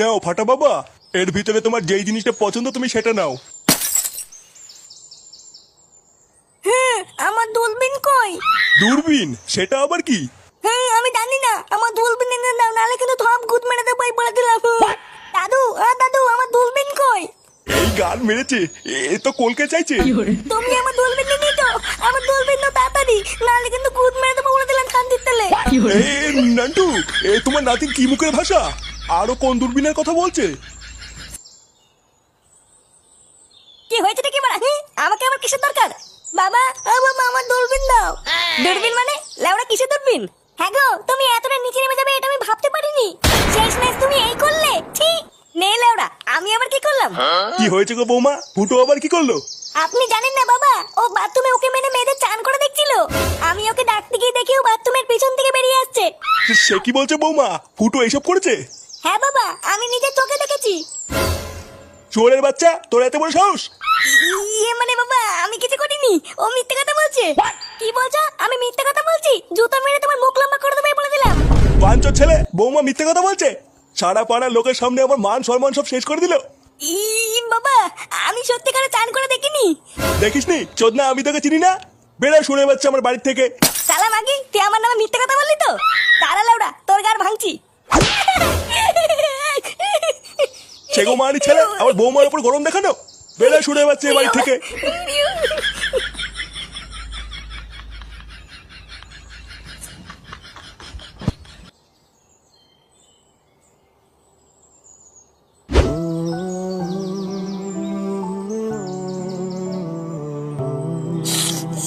নাও ফাটা বাবা। এর ভিতরে তোমার যেই জিনিসটা পছন্দ তুমি সেটা নাও। হ্যাঁ আমার দূরবীন কই? দূরবীন? সেটা আবার কি? হ্যাঁ আমি জানি না। আমার দূরবীন এনে দাও নাহলে কিন্তু গুদ মেরে দেবো এই বলে দিলাম। দাদু হ্যাঁ দাদু আমার দূরবীন কই? এই গান মেরেছে। এ তো কলকে চাইছে। তুমি আমার দূরবীন নিয়ে তো আমার দূরবীন তো তাড়াতাড়ি। নাহলে কিন্তু গুদ মেরে দেবো বলে দিলাম কান্দির তেলে। এ নান্টু এ তোমার নাতির কি মুখের ভাষা? আরও কোন দূরবীনের কথা বলছে? কি হয়েছে কি বলা? আমাকে আবার কিসের দরকার? বাবা আমার দূরবীন দাও। দূরবীন মানে? লেওড়া কিসের দূরবীন? হ্যাঁ গো তুমি এতটা নিচে নেমে যাবে এটা আমি ভাবতে পারিনি। শেষ ম্যাচ তুমি এই করলে ঠিক নে লেওড়া আমি আবার কি করলাম? কি হয়েছে গো বৌমা? ফুটো আবার কি করল? আপনি জানেন না বাবা ও বাথরুমে ওকে মেনে মেয়েদের চান করে দেখছিল। আমি ওকে ডাকতে গিয়ে দেখি ও বাথরুমের পিছন থেকে বেরিয়ে আসছে। সে কি বলছে বৌমা? ফুটো এসব করেছে? হ্যাঁ বাবা আমি নিজের চোখে দেখেছি। চোরের বাচ্চা তোর এত বড় সাহস? ইয়ে মানে বাবা আমি কিছু করিনি ও মিথ্যে কথা বলছে। কি বলছো? আমি মিথ্যে কথা বলছি জুতো মেরে তোমার মুখ লম্বা করে দেবে বলে দিলাম। পাঁচর ছেলে বৌমা মিথ্যে কথা বলছে? সারা পাড়ার লোকের সামনে আমার মান সম্মান সব শেষ করে দিল। ই বাবা আমি সত্যিকারে চান করে দেখিনি। দেখিসনি? চোদনা আমি তোকে চিনি না। বেড়া শুনে পাচ্ছে আমার বাড়ির থেকে। চালা মাগি তুই আমার নামে মিথ্যে কথা বললি তো? তারা লাউডা তোর গার ভাঙছি। সেগো মারি ছেলে আমার বৌমার উপর গরম দেখানো? বেড়া শুনে পাচ্ছে বাড়ি থেকে।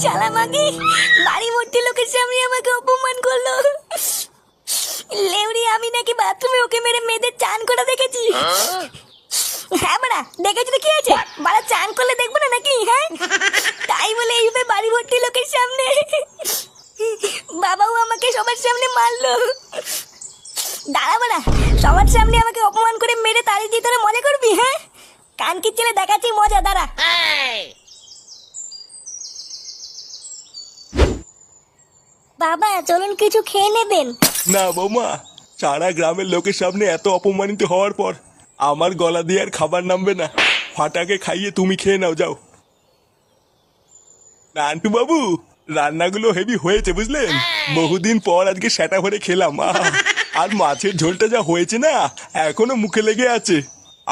শালা মাগি বাড়ি ভর্তি লোকের সামনে আমাকে অপমান করল। লেউরি আমি নাকি বাথরুমে ওকে মেরে মেয়েদের চান করা দেখেছি। হ্যাঁ বাড়া দেখেছি তো কি আছে বাড়া চান করলে দেখব না নাকি? হ্যাঁ? তাই বলে এইভাবে বাড়ি ভর্তি লোকের সামনে। বাবাও আমাকে সবার সামনে মারলো। দাঁড়া বাড়া সবার সামনে আমাকে অপমান করে মেরে তাড়ি দিয়ে তোরা মজা করবি হ্যাঁ? কান কি ছেলে দেখাচ্ছি মজা দাঁড়া। বাবা চলুন কিছু খেয়ে নেবেন। না বৌমা সারা গ্রামের লোকের সামনে এত অপমানিত হওয়ার পর আমার গলা দিয়ে আর খাবার নামবে না। ফাটাকে খাইয়ে তুমি খেয়ে নাও যাও। নান্টু বাবু রান্নাগুলো হেভি হয়েছে বুঝলেন? বহুদিন পর আজকে সেটা ভরে খেলাম আর মাছের ঝোলটা যা হয়েছে না এখনও মুখে লেগে আছে।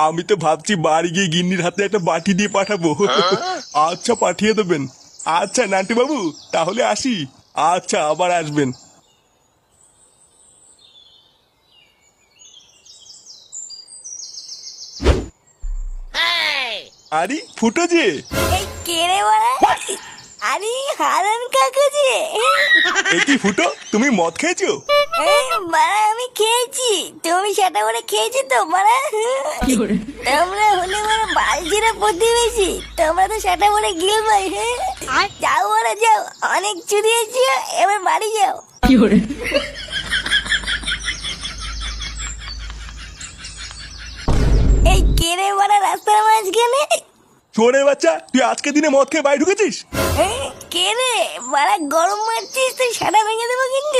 আমি তো ভাবছি বাড়ি গিয়ে গিন্নির হাতে একটা বাটি দিয়ে পাঠাবো। আচ্ছা পাঠিয়ে দেবেন। আচ্ছা নান্টু বাবু তাহলে আসি। আচ্ছা আবার আসবেন। আরে ফুটো যে এই কেড়ে বড়া আরে হারান কাকু যে এ কি ফুটো? তুমি মদ খেয়েছো? এই, বাড়া আমি খেয়েছি। তুমি সেটা বলে খেয়েছি তো বাড়া তোমরা হলে মানে বালজিরা প্রতিবেশী। তোমরা তো সেটা বলে গিল ভাই হ্যাঁ? যাও বড়া যাও। অনেক চুরিয়েছি এবার বাড়ি যাও। এই কেড়ে বড়া রাস্তার মাঝখানে? চোরের বাচ্চা তুই আজকে দিনে মদ খেয়ে বাড়ি ঢুকেছিস? কে রে? বাড়া গরম মারছিস তুই সারা ভেঙে দেবো কিন্তু।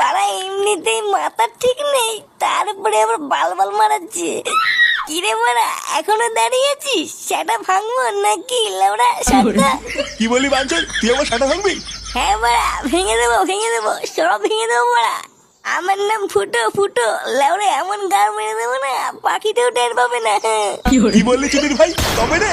বাড়া এমনিতেই মাথা ঠিক নেই তারপরে আবার বাল বাল মারাচ্ছে। কিরে বাড়া এখনও দাঁড়িয়ে আছিস? সেটা ভাঙবো নাকি লেবড়া সাতটা কি বলি বাঞ্চল? তুই আমার সাটা ভাঙবি? হ্যাঁ বাড়া ভেঙে দেবো ভেঙে দেবো সব ভেঙে দেবো বাড়া। আমার নাম ফুটো ফুটো। লেওরে এমন গার মেরে দেবো না পাখিটাও টের পাবে না। হ্যাঁ কি বললি চুদির ভাই? তবে রে।